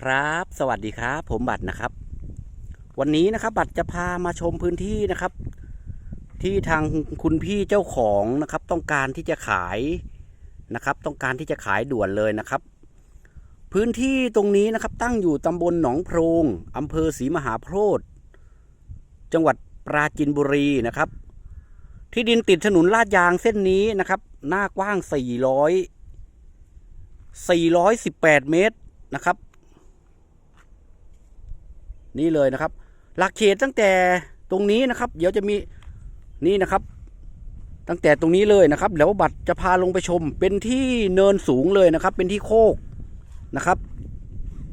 ครับ สวัสดีครับ ผมบัตรนะครับ วันนี้นะครับ บัตรจะพามาชมพื้นที่นะครับ ที่ทางคุณพี่เจ้าของนะครับ ต้องการที่จะขายนะครับ ต้องการที่จะขายด่วนเลยนะครับ พื้นที่ตรงนี้นะครับ ตั้งอยู่ตำบลหนองโพรงอำเภอศรีมหาโพธิ์จังหวัดปราจีนบุรีนะครับ ที่ดินติดถนนลาดยางเส้นนี้นะครับ หน้ากว้าง 400 418 เมตรนะครับ นี่เลยนะครับ หลักเขตตั้งแต่ตรงนี้นะครับ เดี๋ยวจะมีนี่นะครับ ตั้งแต่ตรงนี้เลยนะครับแล้วบัตรจะพาลงไปชม เป็นที่เนินสูงเลยนะครับ เป็นที่โคกนะครับ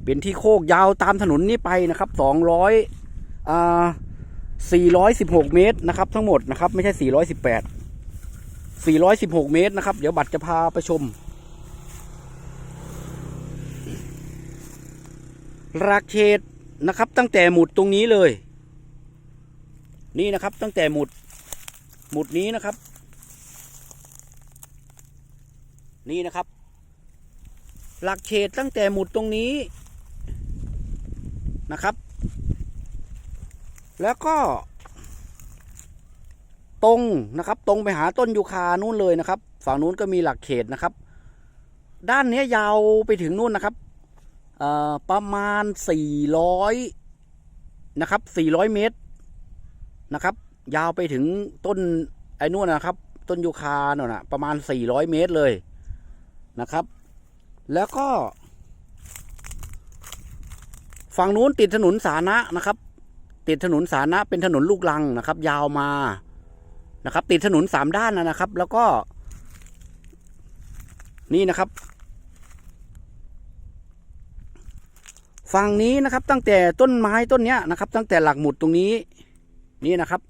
เป็นที่โคกยาวตามถนนนี้ไปนะครับสองร้อยอ่าสี่ร้อยสิบหกเมตรนะครับ ทั้งหมดนะครับ ไม่ใช่สี่ร้อยสิบแปดสี่ร้อยสิบหกเมตรนะครับ เดี๋ยวบัตรจะพาไปชม ราเขต นะครับ ตั้งแต่หมุดตรงนี้เลย นี่นะครับ ตั้งแต่หมุด หมุดนี้นะครับ นี่นะครับ หลักเขตตั้งแต่หมุดตรงนี้นะครับ แล้วก็ ตรงนะครับ ตรงไปหาต้นยูคานู่นเลยนะครับ ฝั่งนู้นก็มีหลักเขตนะครับ ด้านนี้ยาวไปถึงนู่นนะครับ ประมาณ 400 นะครับ 400 เมตรนะครับ ยาวไปถึงต้นไอ้นู่นนะครับ ต้นยูคาเน่ะนะประมาณ 400 เมตรเลยนะครับ แล้วก็ ฝั่งนู้นติดถนนสาธารณะนะครับ ติดถนนสาธารณะเป็นถนนลูกลังนะครับ ยาวมานะครับ ติดถนนสามด้านนะครับ แล้วก็ นี่นะครับ ฝั่งนี้นะครับตั้งแต่ต้นไม้ต้นเนี้ยนะครับ ตั้งแต่หลักหมุดตรงนี้นี่นะครับ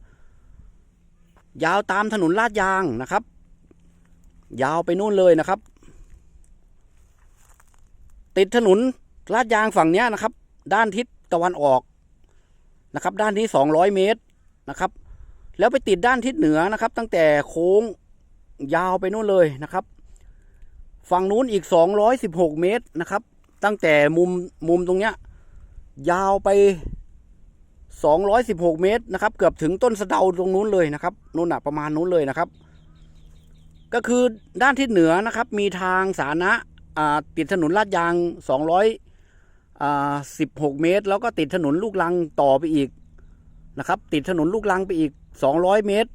ยาวตามถนนลาดยางนะครับ ยาวไปนู่นเลยนะครับ ติดถนนลาดยางฝั่งเนี้ยนะครับ ด้านทิศตะวันออกนะครับ ด้านนี้สองร้อยเมตรนะครับ แล้วไปติดด้านทิศเหนือนะครับ ตั้งแต่โค้งยาวไปนู่นเลยนะครับ ฝั่งนู้นอีกสองร้อยสิบหกเมตรนะครับ ตั้งแต่มุมมุมตรงเนี้ยยาวไป 216 เมตรนะครับ เกือบถึงต้นสะเดาตรงนู้นเลยนะครับนู่นน่ะประมาณนู้นเลยนะครับ ก็คือด้านทิศเหนือนะครับ มีทางสาธารณะติดถนนลาดยาง 216 เมตร แล้วก็ติดถนนลูกลังต่อไปอีกนะครับ ติดถนนลูกลังไปอีก 200 เมตร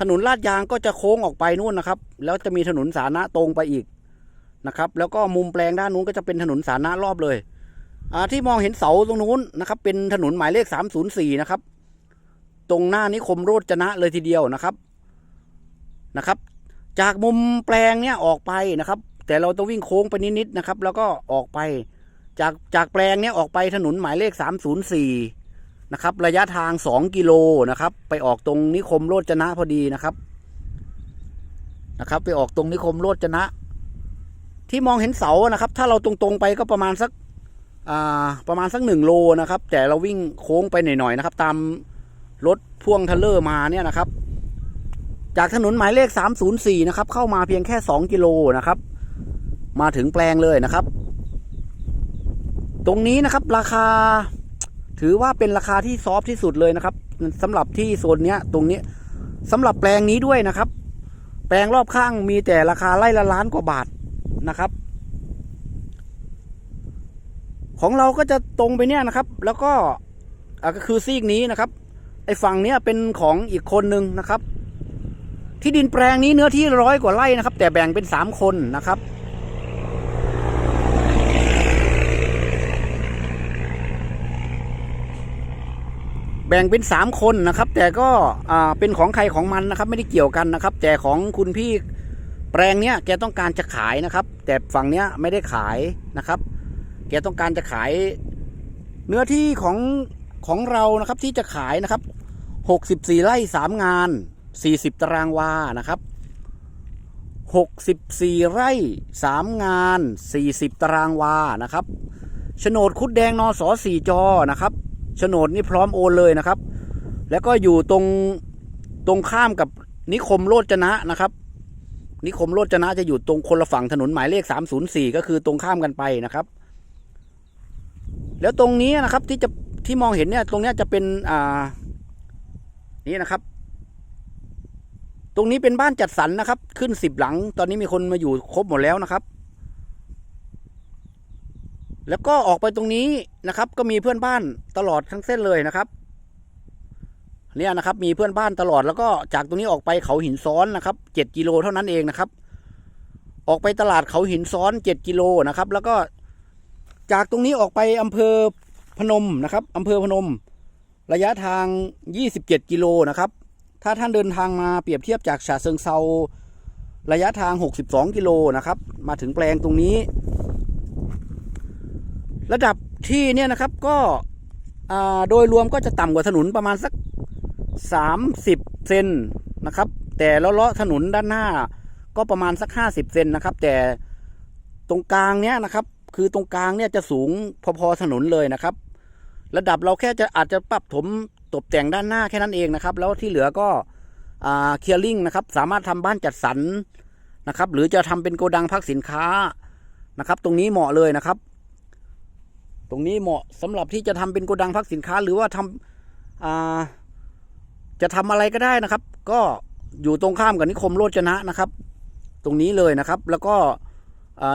ถนนลาดยางก็จะโค้งออกไปนู่นนะครับ แล้วจะมีถนนสาธารณะตรงไปอีก นะครับ แล้วก็มุมแปลงด้านนู้นก็จะเป็นถนนสาธารณะรอบเลยที่มองเห็นเสาตรงนู้นนะครับ เป็นถนนหมายเลข 304 นะครับ ตรงหน้านิคมโรจนะเลยทีเดียวนะครับนะครับ จากมุมแปลงเนี้ยออกไปนะครับ แต่เราต้องวิ่งโค้งไปนิดๆนะครับ แล้วก็ออกไปจากจากแปลงเนี้ยออกไปถนนหมายเลข 304 นะครับ ระยะทาง 2 กิโลนะครับ ไปออกตรงนิคมโรจนะพอดีนะครับนะครับ ไปออกตรงนิคมโรจนะ ที่มองเห็นเสานะครับ ถ้าเราตรงๆไปก็ประมาณสักอ่าประมาณสักหนึ่งโลนะครับ แต่เราวิ่งโค้งไปหน่อยๆนะครับ ตามรถพ่วงเทเลอร์มาเนี่ยนะครับ จากถนนหมายเลข 304 นะครับ เข้ามาเพียงแค่ 2 กิโลนะครับ มาถึงแปลงเลยนะครับ ตรงนี้นะครับราคา ถือว่าเป็นราคาที่ซอฟที่สุดเลยนะครับสำหรับที่โซนเนี้ยตรงนี้สำหรับแปลงนี้ด้วยนะครับ แปลงรอบข้างมีแต่ราคาไร่ละล้านกว่าบาท นะครับ ของเราก็จะตรงไปเนี่ยนะครับ แล้วก็อ่าก็คือซีกนี้นะครับ ไอ้ฝั่งเนี้ยเป็นของอีกคนหนึ่งนะครับ ที่ดินแปลงนี้เนื้อที่ร้อยกว่าไร่นะครับ แต่แบ่งเป็นสามคนนะครับแบ่งเป็นสามคนนะครับ แต่ก็อ่าเป็นของใครของมันนะครับ ไม่ได้เกี่ยวกันนะครับ แต่ของคุณพี่ แปลงเนี้ยแกต้องการจะขายนะครับ แต่ฝั่งเนี้ยไม่ได้ขายนะครับ แกต้องการจะขาย เนื้อที่ของของเรานะครับที่จะขายนะครับหกสิบสี่ไร่สามงานสี่สิบตารางวานะครับหกสิบสี่ไร่สามงานสี่สิบตารางวานะครับโฉนดคุดแดงนอสอสี่จอนะครับโฉนดนี่พร้อมโอนเลยนะครับ แล้วก็อยู่ตรงตรงข้ามกับนิคมโรจนะนะครับ นิคมโรจนะจะอยู่ตรงคนละฝั่งถนนหมายเลข 304 ก็คือตรงข้ามกันไปนะครับ แล้วตรงนี้นะครับที่จะที่มองเห็นเนี่ย ตรงนี้จะเป็นอ่านี่นะครับ ตรงนี้เป็นบ้านจัดสรรนะครับ ขึ้นสิบหลัง ตอนนี้มีคนมาอยู่ครบหมดแล้วนะครับ แล้วก็ออกไปตรงนี้นะครับ ก็มีเพื่อนบ้านตลอดทั้งเส้นเลยนะครับ เนี่ยนะครับ มีเพื่อนบ้านตลอดแล้วก็จากตรงนี้ออกไปเขาหินซ้อนนะครับเจ็ดกิโลเท่านั้นเองนะครับ ออกไปตลาดเขาหินซ้อนเจ็ดกิโลนะครับ แล้วก็จากตรงนี้ออกไปอำเภอพนมนะครับอำเภอพนม ระยะทาง 27 กิโลนะครับ ถ้าท่านเดินทางมาเปรียบเทียบจากฉะเชิงเซาระยะทาง 62 กิโลนะครับ มาถึงแปลงตรงนี้ ระดับที่เนี่ยนะครับก็โดยรวมก็จะต่ำกว่าถนนประมาณสัก 30 เซนนะครับ แต่แล้วเลาะถนนด้านหน้า ก็ประมาณสัก 50 เซนนะครับ แต่ตรงกลางเนี้ยนะครับ คือตรงกลางเนี่ยจะสูงพอๆถนนเลยนะครับ ระดับเราแค่จะอาจจะปรับถมตกแต่งด้านหน้าแค่นั้นเองนะครับ แล้วที่เหลือก็เคลียร์ลิงนะครับ สามารถทำบ้านจัดสรรนะครับ หรือจะทำเป็นโกดังพักสินค้านะครับ ตรงนี้เหมาะเลยนะครับ ตรงนี้เหมาะสำหรับที่จะทำเป็นโกดังพักสินค้า หรือว่าทำอ่า จะทำอะไรก็ได้นะครับ ก็อยู่ตรงข้ามกับนิคมโรจนะนะครับ ตรงนี้เลยนะครับ แล้วก็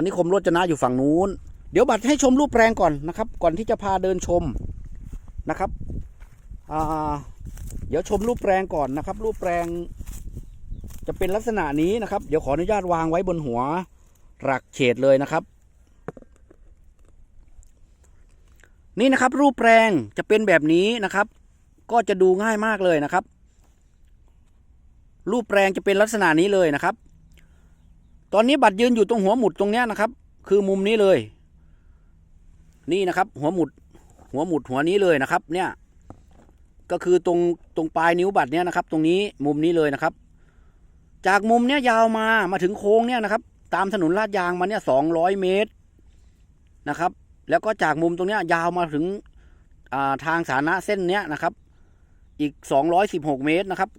นิคมโรจนะอยู่ฝั่งนู้น เดี๋ยวบัตรให้ชมรูปแปลงก่อนนะครับ ก่อนที่จะพาเดินชมนะครับเดี๋ยวชมรูปแปลงก่อนนะครับ รูปแปลงจะเป็นลักษณะนี้นะครับ เดี๋ยวขออนุญาตวางไว้บนหัวหลักเฉดเลยนะครับ นี่นะครับรูปแปลงจะเป็นแบบนี้นะครับ ก็จะดูง่ายมากเลยนะครับ รูปแปลงจะเป็นลักษณะนี้เลยนะครับ ตอนนี้บัตรยืนอยู่ตรงหัวหมุดตรงนี้นะครับ คือมุมนี้เลย นี่นะครับ หัวหมุด หัวหมุดหัวนี้เลยนะครับ เนี่ย ก็คือตรงตรงปลายนิ้วบัตรเนี่ยนะครับ ตรงนี้มุมนี้เลยนะครับ จากมุมเนี้ยยาวมามาถึงโค้งเนี่ยนะครับ ตามถนนลาดยางมาเนี่ยสองร้อยเมตรนะครับ แล้วก็จากมุมตรงเนี้ยยาวมาถึงอ่าทางสาธารณะเส้นเนี้ยนะครับ อีกสองร้อยสิบหกเมตรนะครับ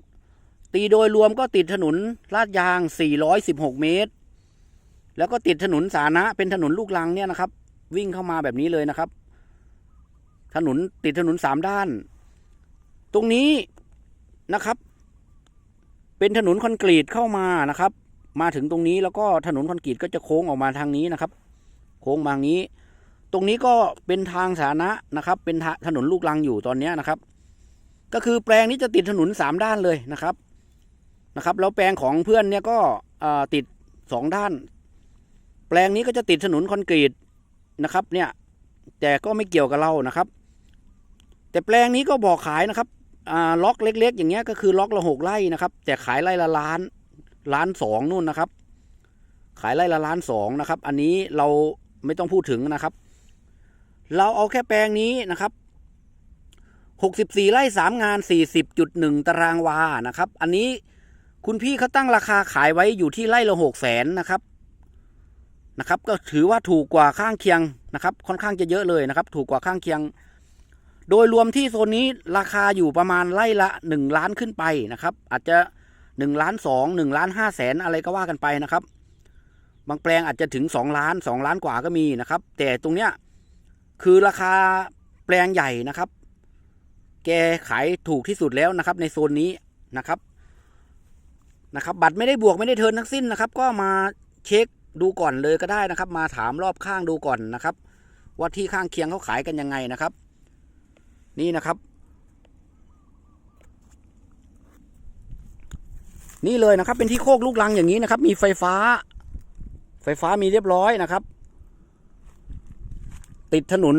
ตีโดยรวมก็ติดถนนลาดยางสี่ร้อยสิบหกเมตร แล้วก็ติดถนนสาธารณะเป็นถนนลูกลังเนี่ยนะครับ วิ่งเข้ามาแบบนี้เลยนะครับ ถนนติดถนนสามด้าน ตรงนี้นะครับ เป็นถนนคอนกรีตเข้ามานะครับ มาถึงตรงนี้แล้วก็ถนนคอนกรีตก็จะโค้งออกมาทางนี้นะครับ โค้งมางนี้ ตรงนี้ก็เป็นทางสาธารณะนะครับ เป็นถนนลูกลังอยู่ตอนนี้นะครับ ก็คือแปลงนี้จะติดถนนสามด้านเลยนะครับ นะครับแล้วแปลงของเพื่อนเนี่ยก็ติดสองด้าน แปลงนี้ก็จะติดถนนคอนกรีตนะครับเนี่ยแต่ก็ไม่เกี่ยวกับเรานะครับ แต่แปลงนี้ก็บอกขายนะครับล็อกเล็ก ๆ อย่างเงี้ยก็คือล็อกละหกไร่นะครับ แต่ขายไร่ละล้านล้านสองนู่นนะครับ ขายไร่ละล้านสองนะครับ อันนี้เราไม่ต้องพูดถึงนะครับ เราเอาแค่แปลงนี้นะครับหกสิบสี่ไร่สามงานสี่สิบจุดหนึ่งตารางวานะครับ อันนี้ คุณพี่เขาตั้งราคาขายไว้อยู่ที่ไร่ละหกแสนนะครับนะครับ ก็ถือว่าถูกกว่าข้างเคียงนะครับ ค่อนข้างจะเยอะเลยนะครับ ถูกกว่าข้างเคียง โดยรวมที่โซนนี้ราคาอยู่ประมาณไร่ละหนึ่งล้านขึ้นไปนะครับ อาจจะหนึ่งล้านสองหนึ่งล้านห้าแสนอะไรก็ว่ากันไปนะครับ บางแปลงอาจจะถึงสองล้านสองล้านกว่าก็มีนะครับ แต่ตรงเนี้ยคือราคาแปลงใหญ่นะครับ แกขายถูกที่สุดแล้วนะครับ ในโซนนี้นะครับ นะครับบัตรไม่ได้บวกไม่ได้เทินทั้งสิ้นนะครับ ก็มาเช็คดูก่อนเลยก็ได้นะครับ มาถามรอบข้างดูก่อนนะครับ ว่าที่ข้างเคียงเขาขายกันยังไงนะครับ นี่นะครับ นี่เลยนะครับ เป็นที่โคกลูกลังอย่างนี้นะครับ มีไฟฟ้า ไฟฟ้ามีเรียบร้อยนะครับ ติดถนน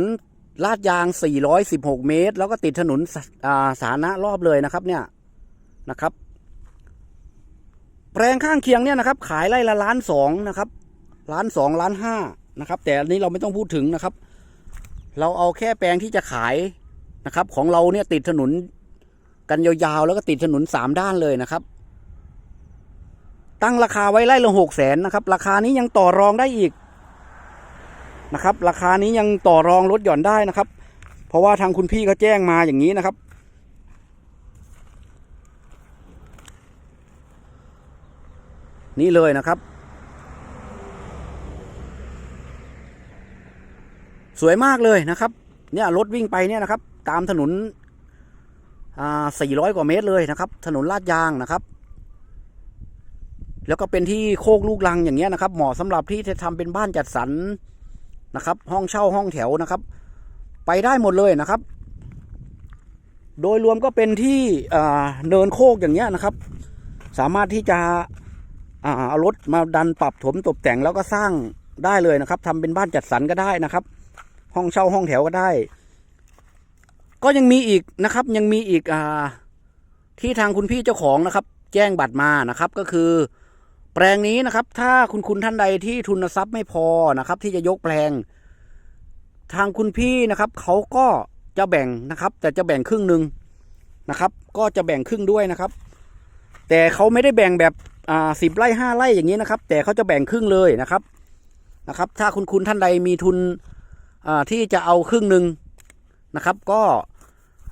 ลาดยาง 416 เมตร แล้วก็ติดถนนสาสาธารณะรอบเลยนะครับ เนี่ยนะครับ แปลงข้างเคียงเนี่ยนะครับ ขายไร่ละล้านสองนะครับล้านสองล้านห้านะครับ แต่อันนี้เราไม่ต้องพูดถึงนะครับ เราเอาแค่แปลงที่จะขายนะครับ ของเราเนี่ยติดถนนกันยาวๆแล้วก็ติดถนนสามด้านเลยนะครับ ตั้งราคาไว้ไร่ละหกแสนนะครับ ราคานี้ยังต่อรองได้อีกนะครับ ราคานี้ยังต่อรองลดหย่อนได้นะครับ เพราะว่าทางคุณพี่เขาแจ้งมาอย่างนี้นะครับ นี่เลยนะครับ สวยมากเลยนะครับ เนี่ยรถวิ่งไปเนี่ยนะครับ ตามถนนอ่า400 กว่าเมตรเลยนะครับ ถนนลาดยางนะครับ แล้วก็เป็นที่โคกลูกลังอย่างเงี้ยนะครับ เหมาะสำหรับที่จะทำเป็นบ้านจัดสรรนะครับ ห้องเช่าห้องแถวนะครับ ไปได้หมดเลยนะครับ โดยรวมก็เป็นที่เนินโคกอย่างเงี้ยนะครับ สามารถที่จะ อ่าเอารถมาดันปรับถมตกแต่งแล้วก็สร้างได้เลยนะครับทำเป็นบ้านจัดสรรก็ได้นะครับ ห้องเช่าห้องแถวก็ได้ ก็ยังมีอีกนะครับ ยังมีอีกอ่าที่ทางคุณพี่เจ้าของนะครับ แจ้งบัตรมานะครับ ก็คือ แปลงนี้นะครับ ถ้าคุณคุณท่านใดที่ทุนทรัพย์ไม่พอนะครับ ที่จะยกแปลง ทางคุณพี่นะครับเขาก็จะแบ่งนะครับ แต่จะแบ่งครึ่งหนึ่งนะครับ ก็จะแบ่งครึ่งด้วยนะครับ แต่เขาไม่ได้แบ่งแบบอ่าสิบไร่ห้าไร่อย่างนี้นะครับ แต่เขาจะแบ่งครึ่งเลยนะครับนะครับ ถ้าคุณคุณท่านใดมีทุนอ่าที่จะเอาครึ่งหนึ่งนะครับ ก็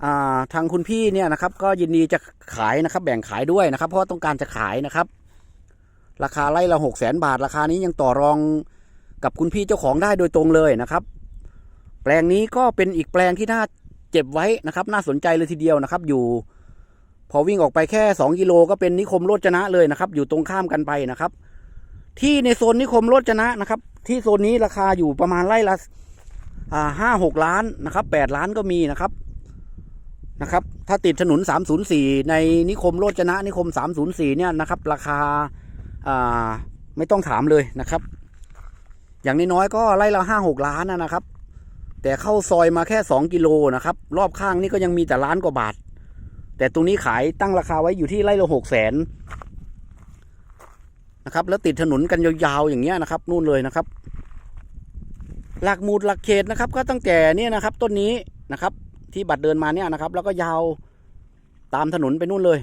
อ่าทางคุณพี่เนี่ยนะครับ ก็ยินดีจะขายนะครับ แบ่งขายด้วยนะครับ เพราะต้องการจะขายนะครับ ราคาไร่ละหกแสนบาท ราคานี้ยังต่อรองกับคุณพี่เจ้าของได้โดยตรงเลยนะครับ แปลงนี้ก็เป็นอีกแปลงที่น่าเจ็บไว้นะครับ น่าสนใจเลยทีเดียวนะครับ อยู่ พอวิ่งออกไปแค่ 2 กิโลก็เป็นนิคมโรจนะเลยนะครับ อยู่ตรงข้ามกันไปนะครับ ที่ในโซนนิคมโรจนะนะครับ ที่โซนนี้ราคาอยู่ประมาณไร่ละห้าหกล้านนะครับแปดล้านก็มีนะครับนะครับ ถ้าติดถนน 304 ในนิคมโรจนะนิคม 304 เนี่ยนะครับ ราคาอ่าไม่ต้องถามเลยนะครับ อย่างน้อยๆก็ไร่ละห้าหกล้านนะนะครับ แต่เข้าซอยมาแค่ 2 กิโลนะครับ รอบข้างนี่ก็ยังมีแต่ล้านกว่าบาท แต่ตรงนี้ขายตั้งราคาไว้อยู่ที่ไร่ละหกแสนนะครับ แล้วติดถนนกันยาวๆอย่างเงี้ยนะครับ นู่นเลยนะครับ หลักหมุดหลักเขตนะครับ ก็ตั้งแต่เนี่ยนะครับ ต้นนี้นะครับ ที่บัตรเดินมาเนี่ยนะครับ แล้วก็ยาวตามถนนไปนู่นเลย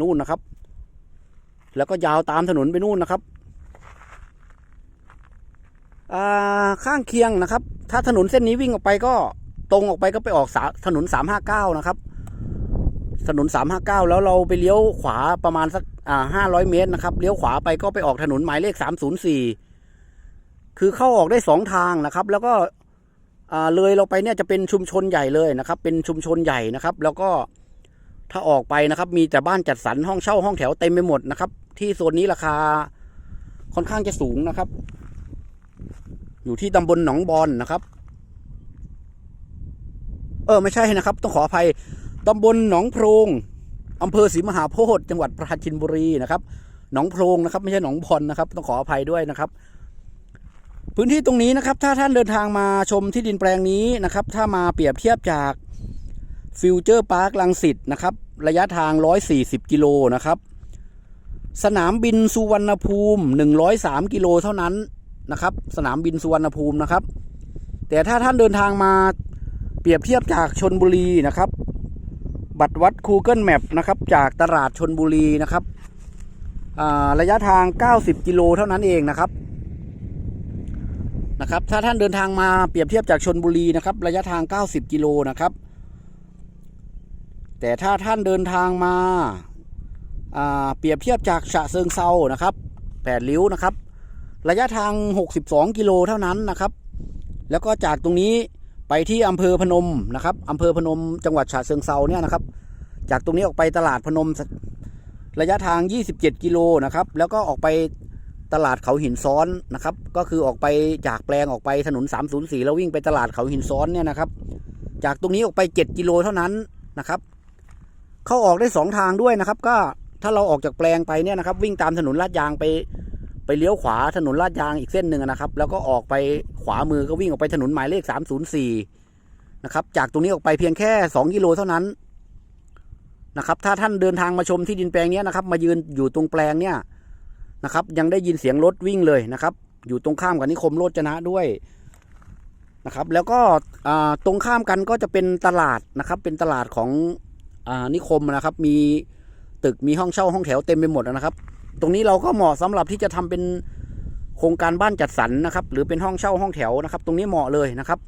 นู่นนะครับ แล้วก็ยาวตามถนนไปนู่นนะครับข้างเคียงนะครับ ถ้าถนนเส้นนี้วิ่งออกไปก็ตรงออกไปก็ไปออกถนนสามห้าเก้านะครับ ถนน 359 แล้วเราไปเลี้ยวขวาประมาณสักอ่า500 เมตรนะครับเลี้ยวขวาไปก็ไปออกถนนหมายเลข 304 คือเข้าออกได้สองทางนะครับ แล้วก็เลยเราไปเนี่ยจะเป็นชุมชนใหญ่เลยนะครับ เป็นชุมชนใหญ่นะครับ แล้วก็ถ้าออกไปนะครับ มีแต่บ้านจัดสรรห้องเช่าห้องแถวเต็มไปหมดนะครับ ที่โซนนี้ราคาค่อนข้างจะสูงนะครับ อยู่ที่ตำบลหนองบอนนะครับ เออไม่ใช่นะครับ ต้องขออภัย ตำบลหนองโพรงอำเภอศรีมหาโพธิ์จังหวัดปราจีนบุรีนะครับ หนองโพรงนะครับ ไม่ใช่หนองบอนนะครับ ต้องขออภัยด้วยนะครับ พื้นที่ตรงนี้นะครับ ถ้าท่านเดินทางมาชมที่ดินแปลงนี้นะครับ ถ้ามาเปรียบเทียบจากฟิวเจอร์พาร์คลังสิตนะครับ ระยะทาง 140 กิโลนะครับ สนามบินสุวรรณภูมิ 103 กิโลเท่านั้นนะครับ สนามบินสุวรรณภูมินะครับ แต่ถ้าท่านเดินทางมาเปรียบเทียบจากชนบุรีนะครับ บัตรวัด Google Map นะครับจากตลาดชนบุรีนะครับระยะทาง 90 กิโลเท่านั้นเองนะครับนะครับ ถ้าท่านเดินทางมาเปรียบเทียบจากชนบุรีนะครับ ระยะทาง 90 กิโลนะครับ แต่ถ้าท่านเดินทางมาาเปรียบเทียบจากฉะเชิงเซานะครับแปดริ้วนะครับ ระยะทาง 62 กิโลเท่านั้นนะครับ แล้วก็จากตรงนี้ ไปที่อำเภอพนมนะครับอำเภอพนมจังหวัดฉะเชิงเซาเนี่ยนะครับ จากตรงนี้ออกไปตลาดพนมระยะทาง 27 กิโลนะครับ แล้วก็ออกไปตลาดเขาหินซ้อนนะครับ ก็คือออกไปจากแปลงออกไปถนน 304 แล้ววิ่งไปตลาดเขาหินซ้อนเนี่ยนะครับ จากตรงนี้ออกไป 7 กิโลเท่านั้นนะครับ เข้าออกได้ 2 ทางด้วยนะครับ ก็ถ้าเราออกจากแปลงไปเนี่ยนะครับ วิ่งตามถนนลาดยางไป ไปเลี้ยวขวาถนนลาดยางอีกเส้นหนึ่งนะครับ แล้วก็ออกไปขวามือก็วิ่งออกไปถนนหมายเลข 304 นะครับ จากตรงนี้ออกไปเพียงแค่ 2 กิโลเท่านั้นนะครับ ถ้าท่านเดินทางมาชมที่ดินแปลงนี้นะครับ มายืนอยู่ตรงแปลงเนี่ยนะครับ ยังได้ยินเสียงรถวิ่งเลยนะครับ อยู่ตรงข้ามกับนิคมโรจนะด้วยนะครับ แล้วก็ตรงข้ามกันก็จะเป็นตลาดนะครับ เป็นตลาดของอนิคมนะครับ มีตึกมีห้องเช่าห้องแถวเต็มไปหมดนะครับ ตรงนี้เราก็เหมาะสำหรับที่จะทำเป็นโครงการบ้านจัดสรรนะครับ หรือเป็นห้องเช่าห้องแถวนะครับ ตรงนี้เหมาะเลยนะครับ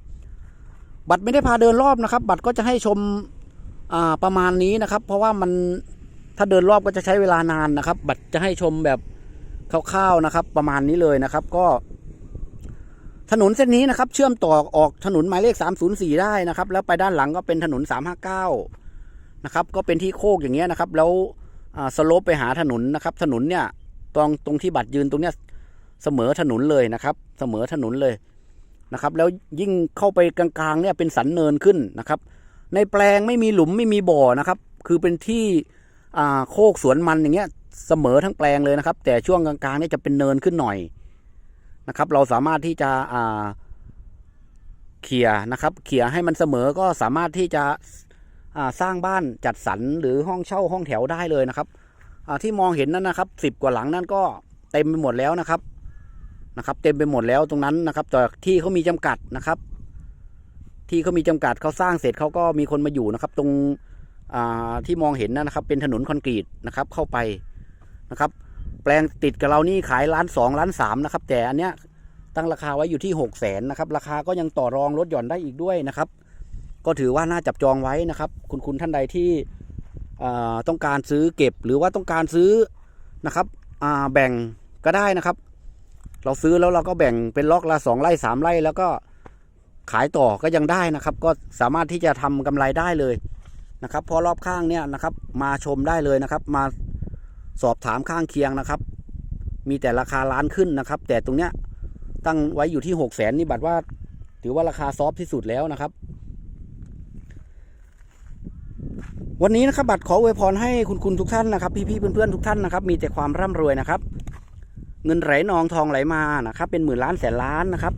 บัตรไม่ได้พาเดินรอบนะครับ บัตรก็จะให้ชมประมาณนี้นะครับ เพราะว่ามันถ้าเดินรอบก็จะใช้เวลานานนะครับ บัตรจะให้ชมแบบคร่าวๆนะครับ ประมาณนี้เลยนะครับ ก็ ถนนเส้นนี้นะครับ เชื่อมต่อออกถนนหมายเลข 304 ได้นะครับ แล้วไปด้านหลังก็เป็นถนน 359 นะครับ ก็เป็นที่โคกอย่างเงี้ยนะครับ แล้ว สโลปไปหาถนนนะครับ ถนนเนี่ยตรงตรงที่บัตรยืนตรงเนี้ยเสมอถนนเลยนะครับ เสมอถนนเลยนะครับ แล้วยิ่งเข้าไปกลางๆเนี่ยเป็นสันเนินขึ้นนะครับ ในแปลงไม่มีหลุมไม่มีบ่อนะครับ คือเป็นที่โคกสวนมันอย่างเงี้ยเสมอทั้งแปลงเลยนะครับ แต่ช่วงกลางๆเนี่ยจะเป็นเนินขึ้นหน่อยนะครับ เราสามารถที่จะเขี่ยนะครับ เขี่ยให้มันเสมอก็สามารถที่จะ สร้างบ้านจัดสรรหรือห้องเช่าห้องแถวได้เลยนะครับที่มองเห็นนั่นนะครับสิบกว่าหลังนั่นก็เต็มไปหมดแล้วนะครับนะครับ เต็มไปหมดแล้วตรงนั้นนะครับ แต่ที่เขามีจำกัดนะครับ ที่เขามีจำกัดเขาสร้างเสร็จเขาก็มีคนมาอยู่นะครับ ตรงที่มองเห็นนั่นนะครับ เป็นถนนคอนกรีตนะครับ เข้าไปนะครับ แปลงติดกับเรานี่ขายล้านสองล้านสามนะครับ แต่อันเนี้ยตั้งราคาไว้อยู่ที่หกแสนนะครับ ราคาก็ยังต่อรองลดหย่อนได้อีกด้วยนะครับ ก็ถือว่าน่าจับจองไว้นะครับ คุณคุณท่านใดที่ต้องการซื้อเก็บหรือว่าต้องการซื้อนะครับแบ่งก็ได้นะครับ เราซื้อแล้วเราก็แบ่งเป็นล็อกละสองไร่สามไร่แล้วก็ขายต่อก็ยังได้นะครับ ก็สามารถที่จะทำกำไรได้เลยนะครับพอรอบข้างเนี่ยนะครับ มาชมได้เลยนะครับ มาสอบถามข้างเคียงนะครับ มีแต่ราคาล้านขึ้นนะครับ แต่ตรงเนี้ยตั้งไว้อยู่ที่หกแสนนี่บัตรว่า ถือว่าราคาซอฟที่สุดแล้วนะครับ วันนี้นะครับบัตรขออวยพรให้คุณคุณทุกท่านนะครับ พี่ๆเพื่อนๆทุกท่านนะครับ มีแต่ความร่ำรวยนะครับ เงินไหลนองทองไหลมานะครับ เป็นหมื่นล้านแสนล้านนะครับ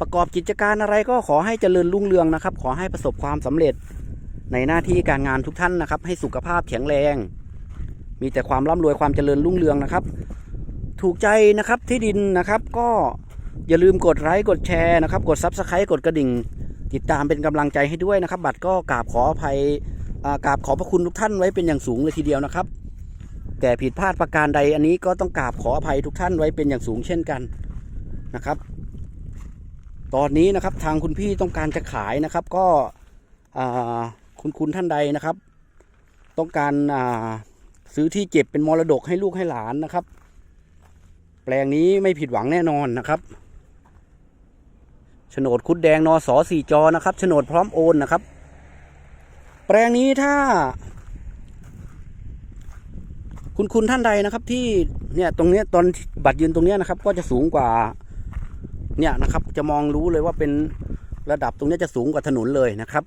ประกอบกิจการอะไรก็ขอให้เจริญรุ่งเรืองนะครับ ขอให้ประสบความสำเร็จในหน้าที่การงานทุกท่านนะครับ ให้สุขภาพแข็งแรง มีแต่ความร่ำรวยความเจริญรุ่งเรืองนะครับ ถูกใจนะครับที่ดินนะครับก็อย่าลืมกดไลค์กดแชร์นะครับ กดซับสไครต์กดกระดิ่ง ติดตามเป็นกำลังใจให้ด้วยนะครับ บัตรก็กราบขออภัย กราบขอบพระคุณทุกท่านไว้เป็นอย่างสูงเลยทีเดียวนะครับ แต่ผิดพลาดประการใดอันนี้ก็ต้องกราบขออภัยทุกท่านไว้เป็นอย่างสูงเช่นกันนะครับ ตอนนี้นะครับทางคุณพี่ต้องการจะขายนะครับ ก็คุณคุณท่านใดนะครับ ต้องการาซื้อที่เก็บเป็นมรดกให้ลูกให้หลานนะครับ แปลงนี้ไม่ผิดหวังแน่นอนนะครับโฉนดคุดแดงนอสอสี่จอนะครับโฉนดพร้อมโอนนะครับ แปลงนี้ถ้า คุณคุณท่านใดนะครับ ที่เนี่ยตรงนี้ตอนบัตรยืนตรงนี้นะครับ ก็จะสูงกว่า เนี่ยนะครับ จะมองรู้เลยว่าเป็นระดับตรงนี้จะสูงกว่าถนนเลยนะครับ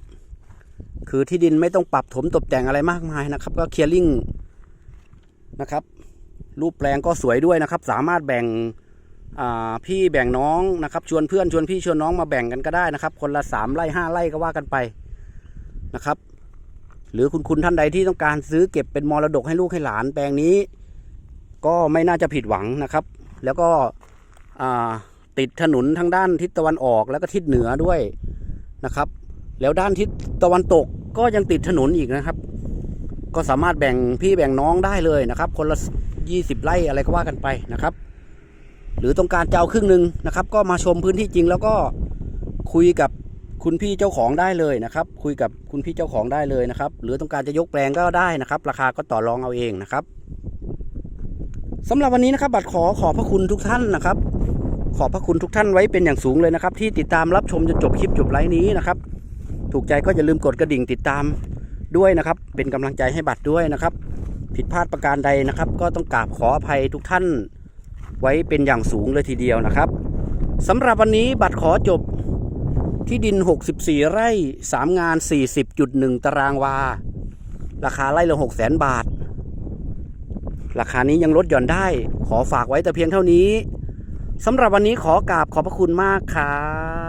คือที่ดินไม่ต้องปรับถมตกแต่งอะไรมากมายนะครับ ก็เคลียร์ลิงนะครับ รูปแปลงก็สวยด้วยนะครับ สามารถแบ่งพี่แบ่งน้องนะครับ ชวนเพื่อนชวนพี่ชวนน้องมาแบ่งกันก็ได้นะครับ คนละสามไร่ห้าไร่ก็ว่ากันไปนะครับ หรือคุณคุณท่านใดที่ต้องการซื้อเก็บเป็นมรดกให้ลูกให้หลานแปลงนี้ ก็ไม่น่าจะผิดหวังนะครับ แล้วก็ติดถนนทางด้านทิศตะวันออกแล้วก็ทิศเหนือด้วยนะครับ แล้วด้านทิศตะวันตกก็ยังติดถนนอีกนะครับ ก็สามารถแบ่งพี่แบ่งน้องได้เลยนะครับ คนละยี่สิบไร่อะไรก็ว่ากันไปนะครับ หรือต้องการจะเอาครึ่งหนึ่งนะครับ ก็มาชมพื้นที่จริงแล้วก็คุยกับ คุณพี่เจ้าของได้เลยนะครับ คุยกับคุณพี่เจ้าของได้เลยนะครับ หรือต้องการจะยกแปลงก็ได้นะครับ ราคาก็ต่อรองเอาเองนะครับสำหรับวันนี้นะครับ บัตรขอขอบพระคุณทุกท่านนะครับ ขอบพระคุณทุกท่านไว้เป็นอย่างสูงเลยนะครับ ที่ติดตามรับชมจนจบคลิปจบไลฟ์นี้นะครับ ถูกใจก็อย่าลืมกดกระดิ่งติดตามด้วยนะครับ เป็นกำลังใจให้บัตรด้วยนะครับ ผิดพลาดประการใดนะครับ ก็ต้องกราบขออภัยทุกท่านไว้เป็นอย่างสูงเลยทีเดียวนะครับสำหรับวันนี้บัตรขอจบ ที่ดิน 64 ไร่ 3 งาน 40.1 ตารางวา ราคาไร่ละ6 0 0 0 0 0บาท ราคานี้ยังลดหย่อนได้ ขอฝากไว้แต่เพียงเท่านี้สำหรับวันนี้ขอกราบขอบพระคุณมากครับ